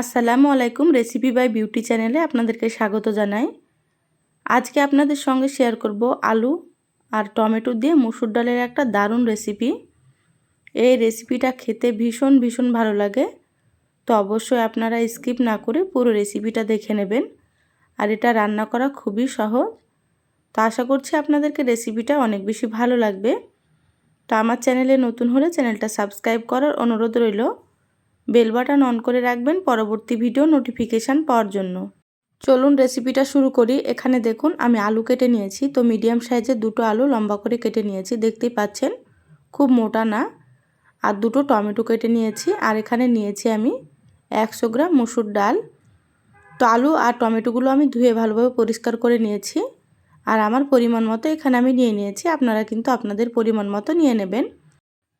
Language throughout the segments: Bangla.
আসসালামু আলাইকুম রেসিপি বাই বিউটি চ্যানেলে আপনাদেরকে স্বাগত জানাই। আজকে আপনাদের সঙ্গে শেয়ার করব আলু আর টমেটো দিয়ে মুসুর ডালের একটা দারুণ রেসিপি এই রেসিপিটা খেতে ভীষণ ভীষণ ভালো লাগে। তো অবশ্যই আপনারা স্কিপ না করে পুরো রেসিপিটা দেখে নেবেন। আর এটা রান্না করা খুবই সহজ। তো আশা করছি আপনাদেরকে রেসিপিটা অনেক বেশি ভালো লাগবে। তো আমার চ্যানেলে নতুন হলে চ্যানেলটা সাবস্ক্রাইব করার অনুরোধ রইল। বেল বাটন অন করে রাখবেন পরবর্তী ভিডিও নোটিফিকেশান পাওয়ার জন্য। চলুন রেসিপিটা শুরু করি। এখানে দেখুন, আমি আলু কেটে নিয়েছি। তো মিডিয়াম সাইজের দুটো আলু লম্বা করে কেটে নিয়েছি। দেখতেই পাচ্ছেন, খুব মোটা না। আর দুটো টমেটো কেটে নিয়েছি। আর এখানে নিয়েছি আমি একশো গ্রাম মুসুর ডাল। তো আলু আর টমেটোগুলো আমি ধুয়ে ভালোভাবে পরিষ্কার করে নিয়েছি। আর আমার পরিমাণ মতো এখানে আমি নিয়ে নিয়েছি। আপনারা কিন্তু আপনাদের পরিমাণ মতো নিয়ে নেবেন।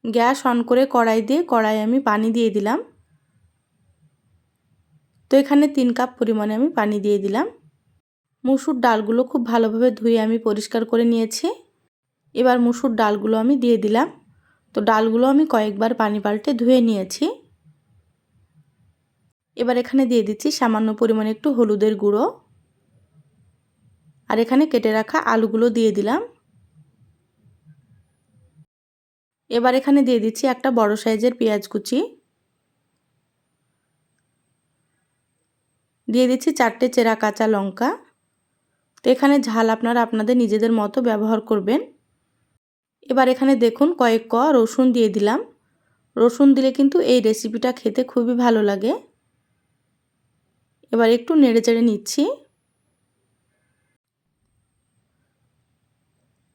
গ্যাস অন করে কড়াই দিয়ে কড়াই আমি পানি দিয়ে দিলাম। তো এখানে তিন কাপ পরিমাণে আমি পানি দিয়ে দিলাম। মুসুর ডালগুলো খুব ভালোভাবে ধুয়ে আমি পরিষ্কার করে নিয়েছি। এবার মুসুর ডালগুলো আমি দিয়ে দিলাম। তো ডালগুলো আমি কয়েকবার পানি পাল্টে ধুয়ে নিয়েছি। এবার এখানে দিয়ে দিচ্ছি সামান্য পরিমাণে একটু হলুদের গুঁড়ো। আর এখানে কেটে রাখা আলুগুলো দিয়ে দিলাম। এবার এখানে দিয়ে দিচ্ছি একটা বড় সাইজের পেঁয়াজ কুচি। দিয়ে দিচ্ছি চারটে চেরা কাঁচা লঙ্কা। তো এখানে ঝাল আপনারা আপনাদের নিজেদের মতো ব্যবহার করবেন। এবার এখানে দেখুন কয়েক ক রসুন দিয়ে দিলাম। রসুন দিলে কিন্তু এই রেসিপিটা খেতে খুবই ভালো লাগে। এবার একটু নেড়ে চেড়ে নিচ্ছি।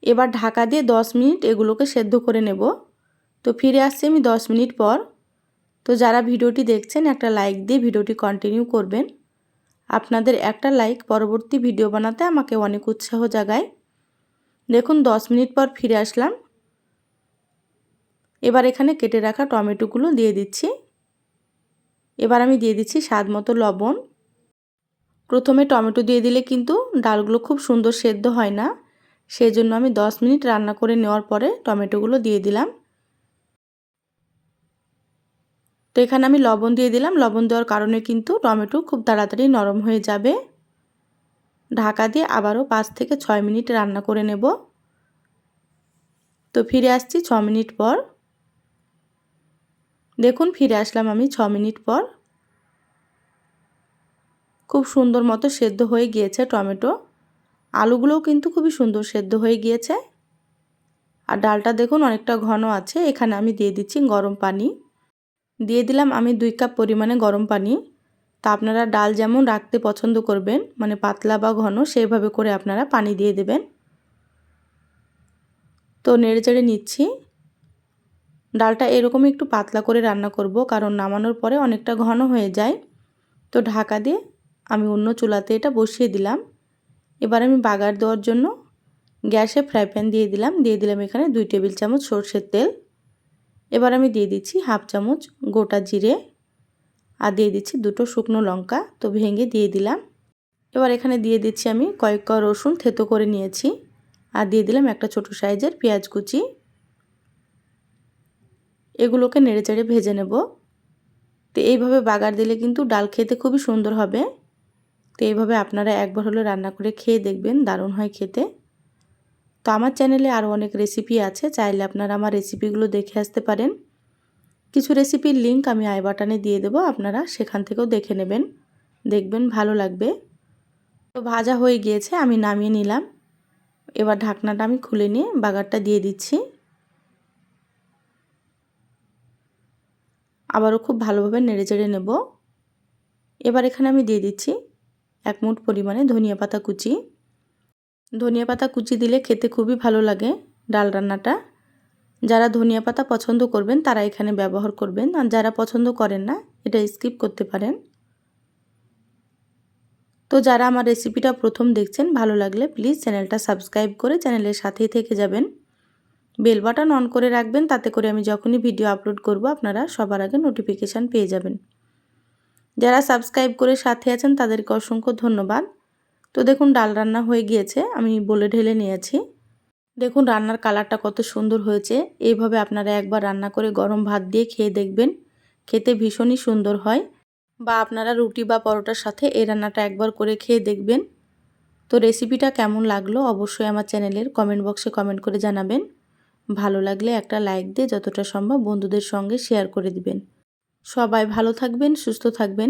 এবার ঢাকা দিয়ে 10 মিনিট এগুলোকে সেদ্ধ করে নেব। তো ফিরে আসছি আমি 10 মিনিট পর। তো যারা ভিডিওটি দেখছেন একটা লাইক দিয়ে ভিডিওটি কন্টিনিউ করবেন। আপনাদের একটা লাইক পরবর্তী ভিডিও বানাতে আমাকে অনেক উৎসাহ জাগায়। দেখুন 10 মিনিট পর ফিরে আসলাম। এবার এখানে কেটে রাখা টমেটোগুলো দিয়ে দিচ্ছি। এবার আমি দিয়ে দিচ্ছি স্বাদ মতো লবণ। প্রথমে টমেটো দিয়ে দিলে কিন্তু ডালগুলো খুব সুন্দর সেদ্ধ হয় না। সেই জন্য আমি 10 মিনিট রান্না করে নেওয়ার পরে টমেটোগুলো দিয়ে দিলাম। তো এখানে আমি লবণ দিয়ে দিলাম। লবণ দেওয়ার কারণে কিন্তু টমেটো খুব তাড়াতাড়ি নরম হয়ে যাবে। ঢাকা দিয়ে আবারও পাঁচ থেকে ছয় মিনিট রান্না করে নেব। তো ফিরে আসছি ছ মিনিট পর। দেখুন, ফিরে আসলাম আমি ছ মিনিট পর। খুব সুন্দর মতো সেদ্ধ হয়ে গিয়েছে টমেটো। আলুগুলোও কিন্তু খুবই সুন্দর সেদ্ধ হয়ে গিয়েছে। আর ডালটা দেখুন, অনেকটা ঘন আছে। এখানে আমি দিয়ে দিচ্ছি গরম পানি। দিয়ে দিলাম আমি দুই কাপ পরিমাণে গরম পানি। তা আপনারা ডাল যেমন রাখতে পছন্দ করবেন মানে পাতলা বা ঘন, সেইভাবে করে আপনারা পানি দিয়ে দেবেন। তো নেড়ে চেড়ে নিচ্ছি। ডালটা এরকম একটু পাতলা করে রান্না করব, কারণ নামানোর পরে অনেকটা ঘন হয়ে যায়। তো ঢাকা দিয়ে আমি অন্য চুলাতে এটা বসিয়ে দিলাম। এবার আমি বাগার দেওয়ার জন্য গ্যাসে ফ্রাই প্যান দিয়ে দিলাম। দিয়ে দিলাম এখানে দুই টেবিল চামচ সর্ষের তেল। এবার আমি দিয়ে দিচ্ছি হাফ চামচ গোটা জিরে আর দিয়ে দিচ্ছি দুটো শুকনো লঙ্কা। তো ভেঙে দিয়ে দিলাম। এবার এখানে দিয়ে দিচ্ছি আমি কয়েক ক রসুন, থেতো করে নিয়েছি। আর দিয়ে দিলাম একটা ছোট সাইজের পেঁয়াজ কুচি। এগুলোকে নেড়ে চেড়ে ভেজে নেব। তো এইভাবে বাগার দিলে কিন্তু ডাল খেতে খুবই সুন্দর হবে। তো এইভাবে আপনারা একবার হলে রান্না করে খেয়ে দেখবেন, দারুণ হয় খেতে। তো আমার চ্যানেলে আরও অনেক রেসিপি আছে, চাইলে আপনারা আমার রেসিপিগুলো দেখে আসতে পারেন। কিছু রেসিপির লিঙ্ক আমি আই বাটনে দিয়ে দেবো, আপনারা সেখান থেকেও দেখে নেবেন। দেখবেন, ভালো লাগবে। তো ভাজা হয়ে গিয়েছে, আমি নামিয়ে নিলাম। এবার ঢাকনাটা আমি খুলে নিয়ে বাগারটা দিয়ে দিচ্ছি। আবারও খুব ভালোভাবে নেড়ে চেড়ে নেব। এবার এখানে আমি দিয়ে দিচ্ছি এক মুঠ পরিমাণে ধনিয়া পাতা কুচি। ধনিয়া পাতা কুচি দিলে খেতে খুবই ভালো লাগে ডাল রান্নাটা। যারা ধনিয়া পাতা পছন্দ করবেন, তারা এখানে ব্যবহার করবেন। আর যারা পছন্দ করেন না, এটা স্কিপ করতে পারেন। তো যারা আমার রেসিপিটা প্রথম দেখছেন, ভালো লাগলে প্লিজ চ্যানেলটা সাবস্ক্রাইব করে চ্যানেলের সাথেই থেকে যাবেন। বেল বাটন অন করে রাখবেন, তাতে করে আমি যখনই ভিডিও আপলোড করব, আপনারা সবার আগে নোটিফিকেশান পেয়ে যাবেন। যারা সাবস্ক্রাইব করে সাথে আছেন, তাদেরকে অসংখ্য ধন্যবাদ। তো দেখুন, ডাল রান্না হয়ে গিয়েছে, আমি বলে ঢেলে নিয়েছি। দেখুন, রান্নার কালারটা কত সুন্দর হয়েছে। এইভাবে আপনারা একবার রান্না করে গরম ভাত দিয়ে খেয়ে দেখবেন। খেতে ভীষণই সুন্দর হয়। বা আপনারা রুটি বা পরোটার সাথে এই রান্নাটা একবার করে খেয়ে দেখবেন। তো রেসিপিটা কেমন লাগল অবশ্যই আমার চ্যানেলের কমেন্ট বক্সে কমেন্ট করে জানাবেন। ভালো লাগলে একটা লাইক দিয়ে যতটা সম্ভব বন্ধুদের সঙ্গে শেয়ার করে দিবেন। সবাই ভালো থাকবেন, সুস্থ থাকবেন।